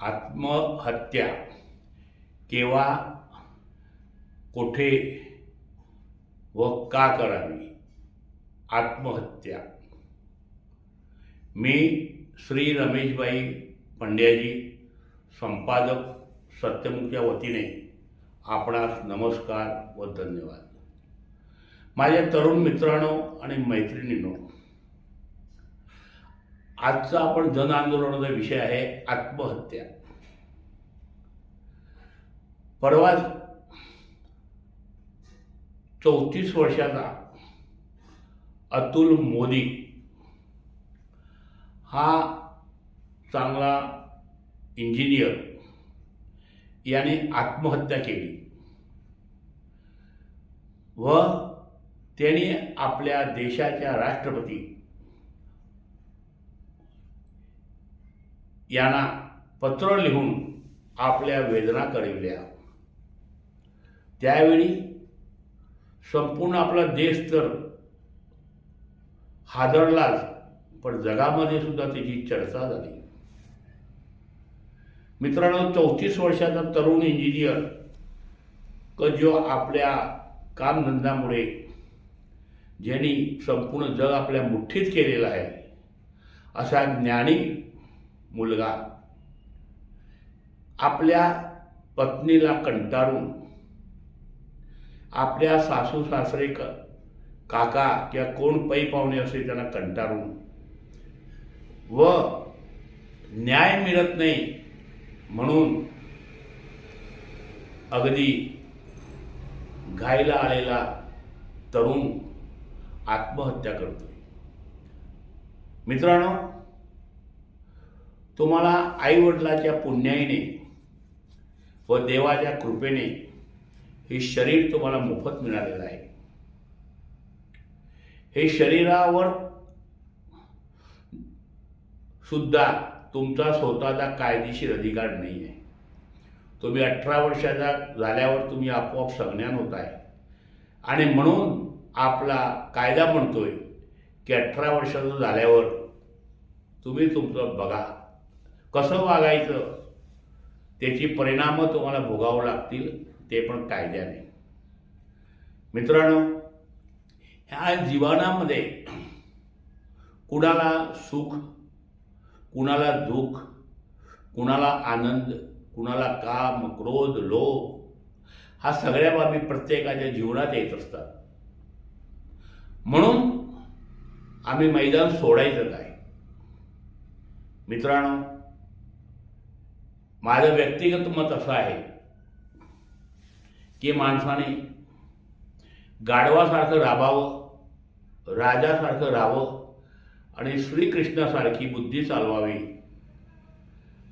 आत्महत्या केव्हा कुठे व का करावी? आत्महत्या. मी श्री रमेशबाई पंड्याजी संपादक सत्यमुखच्या वतीने आपणास नमस्कार व धन्यवाद. माझ्या तरुण मित्रांनो आणि मैत्रिणींनो आजचा आपण जन आंदोलनाचा विषय आहे आत्महत्या. परवा चौतीस वर्षाचा अतुल मोदी हा चांगला इंजिनियर याने आत्महत्या केली. व त्याने आपल्या देशाच्या राष्ट्रपती यांना पत्र लिहून आपल्या वेदना कळविल्या. त्यावेळी संपूर्ण आपला देश तर हादरलाच पण जगामध्ये सुद्धा त्याची चर्चा झाली. मित्रांनो चौतीस वर्षाचा तरुण इंजिनियर क जो आपल्या कामधंद्यामुळे ज्यांनी संपूर्ण जग आपल्या मुठ्ठीत केलेलं आहे असा ज्ञानी मुलगा. आपल्या पत्नीला कंटाळून आपल्या सासू सासरे क काका किंवा कोण पै पाहुणे असे त्यांना कंटाळून. व न्याय मिळत नाही म्हणून अगदी घायला आलेला तरुण आत्महत्या करतोय. मित्रांनो तुम्हाला आईवडिलाच्या पुण्याईने व देवाच्या कृपेने हे शरीर तुम्हाला मोफत मिळालेलं आहे. हे शरीरावर सुद्धा तुमचा स्वतःचा कायदेशीर अधिकार नाही आहे तुम्ही अठरा वर्षाचा झाल्यावर तुम्ही आपोआप संज्ञान होत आहे. आणि म्हणून आपला कायदा म्हणतोय की अठरा वर्षाचं झाल्यावर तुम्ही तुमचं बघा कसं वागायचं? त्याची परिणाम तुम्हाला भोगावं लागतील ते पण कायद्याने. मित्रांनो ह्या जीवनामध्ये कुणाला सुख कुणाला दुःख कुणाला आनंद कुणाला काम क्रोध लोभ हा सगळ्या बाबी प्रत्येकाच्या जीवनात येत असतात. म्हणून आम्ही मैदान सोडायचं काय? मित्रांनो माझं व्यक्तिगत मत असं आहे की माणसाने गाढवासारखं राबावं राजासारखं राहावं आणि श्रीकृष्णासारखी बुद्धी चालवावी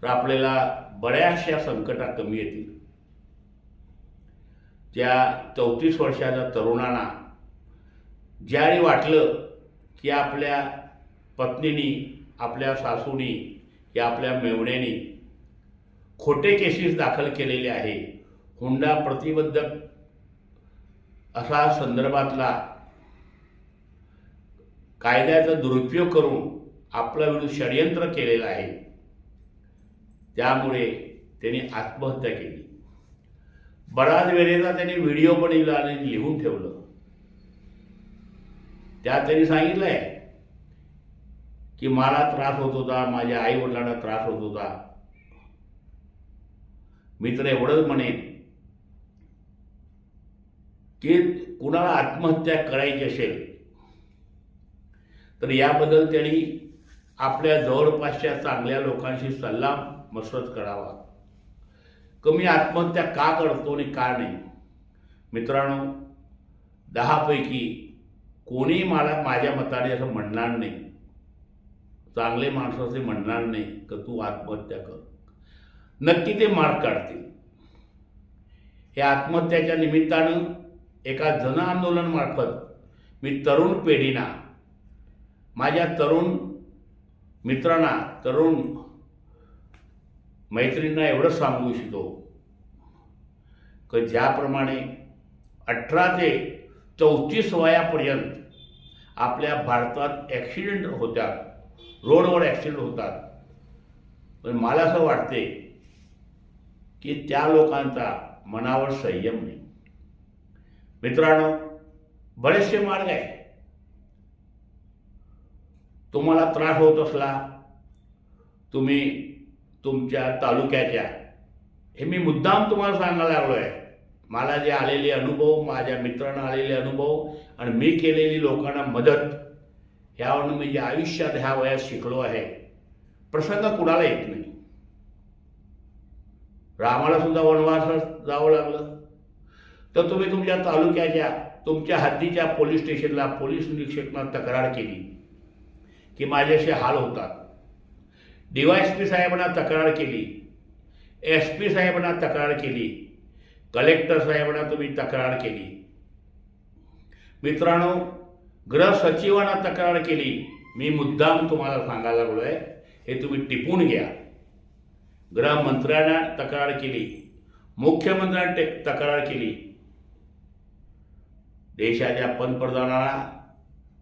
तर आपल्याला बऱ्याचशा संकटा कमी येतील. त्या चौतीस वर्षाच्या तरुणांना ज्यावेळी वाटलं की आपल्या पत्नीनी आपल्या सासूनी या आपल्या मेवण्यानी खोटे केसेस दाखल केलेले आहे. हुंडा प्रतिबंधक असा संदर्भातला कायद्याचा दुरुपयोग करून आपला विरुद्ध षडयंत्र केलेलं आहे. त्यामुळे त्यांनी आत्महत्या केली. बराच वेळेला त्यांनी व्हिडिओ बनवला आणि लिहून ठेवलं. त्यात त्यांनी सांगितलं आहे की मला त्रास होत होता माझ्या आई वडिलांना त्रास होत होता. मी तर एवढंच म्हणेन की कुणाला आत्महत्या करायची असेल तर याबद्दल त्यांनी आपल्या जवळपासच्या चांगल्या लोकांशी सल्ला मसरत करावा. कमी आत्महत्या का करतो आणि का नाही? मित्रांनो दहापैकी कोणी मला माझ्या मताने असं म्हणणार नाही. चांगले माणसं असे म्हणणार नाही का तू आत्महत्या कर? नक्की ते मार्ग काढतील. हे आत्महत्याच्या निमित्तानं एका जन आंदोलनमार्फत मी तरुण पिढीना माझ्या तरुण मित्रांना तरुण मैत्रिणींना एवढं सांगू इच्छितो की ज्याप्रमाणे अठरा ते चौतीस वयापर्यंत आपल्या भारतात ॲक्सिडेंट होतात रोडवर ॲक्सिडेंट होतात. पण मला असं वाटते की त्या लोकांचा मनावर संयम नाही. मित्रांनो बरेचसे मार्ग आहे तुम्हाला त्रास होत असला तुम्ही तुमच्या तालुक्याच्या हे मी मुद्दाम तुम्हाला सांगायला लागलो आहे मला जे आलेले अनुभव माझ्या मित्रांना आलेले अनुभव आणि मी केलेली लोकांना मदत ह्यावरून मी जे आयुष्यात ह्या वयात शिकलो आहे. प्रसंग कुणाला येत नाही. रामाला सुद्धा वनवासात जावं लागलं. तर तुम्ही तुमच्या तालुक्याच्या तुमच्या हद्दीच्या पोलीस स्टेशनला पोलीस निरीक्षकांना तक्रार केली की माझ्याशी हाल होतात. डीवायएसपी साहेबांना तक्रार केली एस पी साहेबांना तक्रार केली कलेक्टर साहेबांना तुम्ही तक्रार केली. मित्रांनो गृह सचिवांना तक्रार केली. मी मुद्दाम तुम्हाला सांगायला लागलो आहे हे तुम्ही टिपून घ्या. गृहमंत्र्यांना तक्रार केली. मुख्यमंत्र्यांनी तक्रार केली. देशाच्या पंतप्रधानाला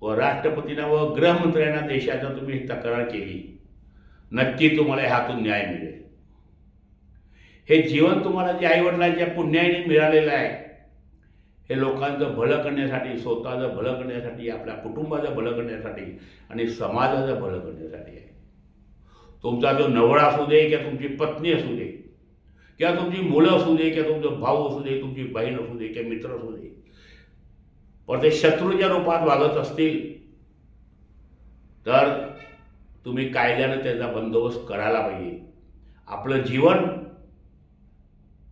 व राष्ट्रपतींना व गृहमंत्र्यांना देशाच्या तुम्ही तक्रार केली. नक्की तुम्हाला ह्यातून न्याय मिळेल. हे जीवन तुम्हाला जे आईवडिलांच्या पुण्याने मिळालेलं आहे हे लोकांचं भलं करण्यासाठी स्वतःचं भलं करण्यासाठी आपल्या कुटुंबाचं भलं करण्यासाठी आणि समाजाचं भलं करण्यासाठी आहे. तुमचा जो नवरा असू दे किंवा तुमची पत्नी असू दे किंवा तुमची मुलं असू दे किंवा तुमचा भाऊ असू दे तुमची बहीण असू दे किंवा मित्र असू दे पण ते शत्रूच्या रूपात वागत असतील तर तुम्ही कायद्यानं त्याचा बंदोबस्त करायला पाहिजे. आपलं जीवन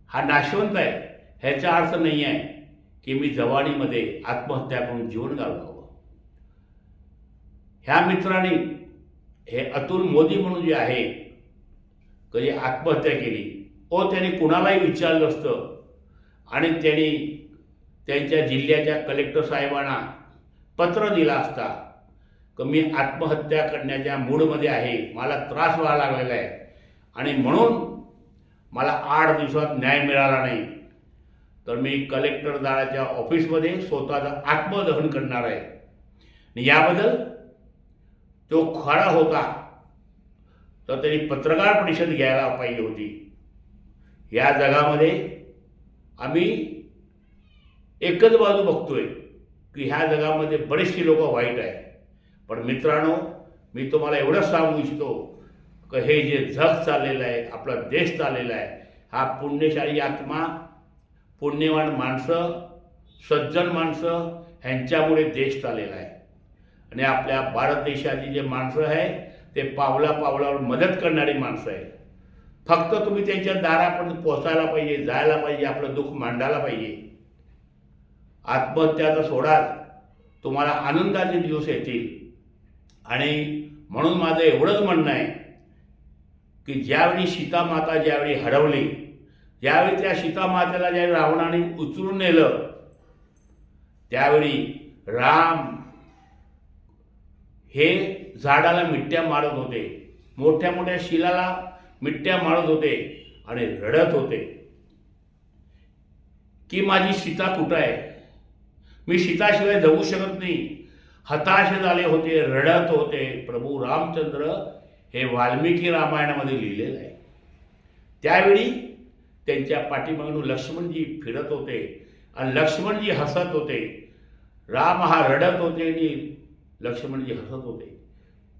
हा नाशवंत आहे. ह्याचा अर्थ नाही आहे की मी जवानीमध्ये आत्महत्या करून जीवन घालवावं. ह्या मित्रांनी हे अतुल मोदी म्हणून जे आहे कधी आत्महत्या केली ओ त्यांनी कुणालाही विचारलं असतं. आणि त्यांनी त्यांच्या जिल्ह्याच्या कलेक्टर साहेबांना पत्र दिला असता की मी आत्महत्या करण्याच्या मूडमध्ये आहे मला त्रास व्हायला लागलेला आहे. आणि म्हणून मला आठ दिवसात न्याय मिळाला नाही. तर मी कलेक्टर दाराच्या ऑफिसमध्ये स्वतःचं आत्मदहन करणार आहे. आणि याबद्दल तो खरा होता तर त्यांनी पत्रकार परिषद घ्यायला पाहिजे होती. या जगामध्ये आम्ही एकच बाजू बघतोय की ह्या जगामध्ये बरेचशी लोक वाईट आहे पण मित्रांनो मी तुम्हाला एवढंच सांगू इच्छितो की हे जे जग चाललेलं आहे आपला देश चाललेला आहे हा पुण्यशाली आत्मा पुण्यवान माणसं सज्जन माणसं ह्यांच्यामुळे देश चाललेला आहे. आणि आपल्या भारत देशाची जे माणसं आहे ते पावला पावलावर मदत करणारी माणसं आहे फक्त तुम्ही त्यांच्या दारापर्यंत पोचायला पाहिजे जायला पाहिजे आपलं दुःख मांडायला पाहिजे. आत्महत्याचा सोडा तुम्हाला आनंदाचे दिवस येतील. आणि म्हणून माझं एवढंच म्हणणं आहे की ज्यावेळी सीतामाता ज्यावेळी हरवली ज्यावेळी त्या सीतामातेला ज्यावेळी रावणाने उचलून नेलं त्यावेळी राम हे झाडाला मिट्ट्या मारत होते. मोठ्या मोठ्या शिलाला मिट्ट्या मारत होते आणि रडत होते. की माझी सीता कुठं आहे? मी सीताशिवाय जगू शकत नाही. हताश झाले होते रडत होते. प्रभू रामचंद्र हे वाल्मिकी रामायणामध्ये लिहिलेलं आहे. त्यावेळी त्यांच्या पाठीमागून लक्ष्मणजी फिरत होते आणि लक्ष्मणजी हसत होते. राम हा रडत होते आणि लक्ष्मणजी हसत होते.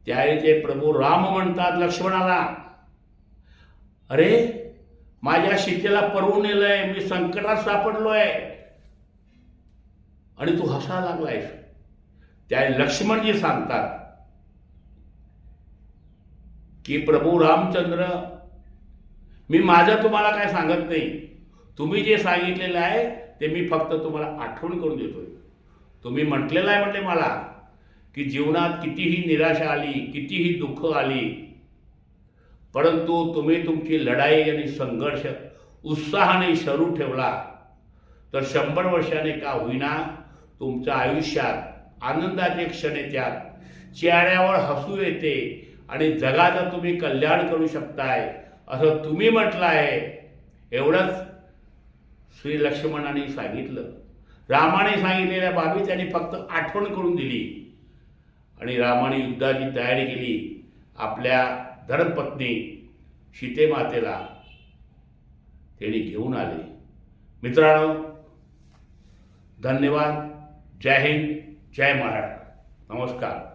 त्यावेळी ते प्रभू राम म्हणतात लक्ष्मणाला अरे माझ्या सीतेला परवून नेलंय मी संकटात सापडलोय. आणि तू हसायला लागलायस. त्या लक्ष्मणजी सांगतात की प्रभू रामचंद्र मी माझं तुम्हाला काय सांगत नाही. तुम्ही जे सांगितलेलं आहे ते मी फक्त तुम्हाला आठवण करून देतोय. तुम्ही म्हटलेलं आहे म्हटले मला की जीवनात कितीही निराशा आली कितीही दुःख आली परंतु तुम्ही तुमची लढाई आणि संघर्ष उत्साहाने सुरू ठेवला तर शंभर वर्षाने का होईना तुमच्या आयुष्यात आनंदाचे क्षण येतात चेहऱ्यावर हसू येते आणि जगाचं तुम्ही कल्याण करू शकताय असं तुम्ही म्हटलं आहे एवढंच श्री लक्ष्मणाने सांगितलं. रामाने सांगितलेल्या बाबी त्यांनी फक्त आठवण करून दिली. आणि रामाने युद्धाची तयारी केली. आपल्या धर्मपत्नी सीतेमातेला त्यांनी घेऊन आले. मित्रांनो धन्यवाद. जय हिंद जय महाराष्ट्र. नमस्कार.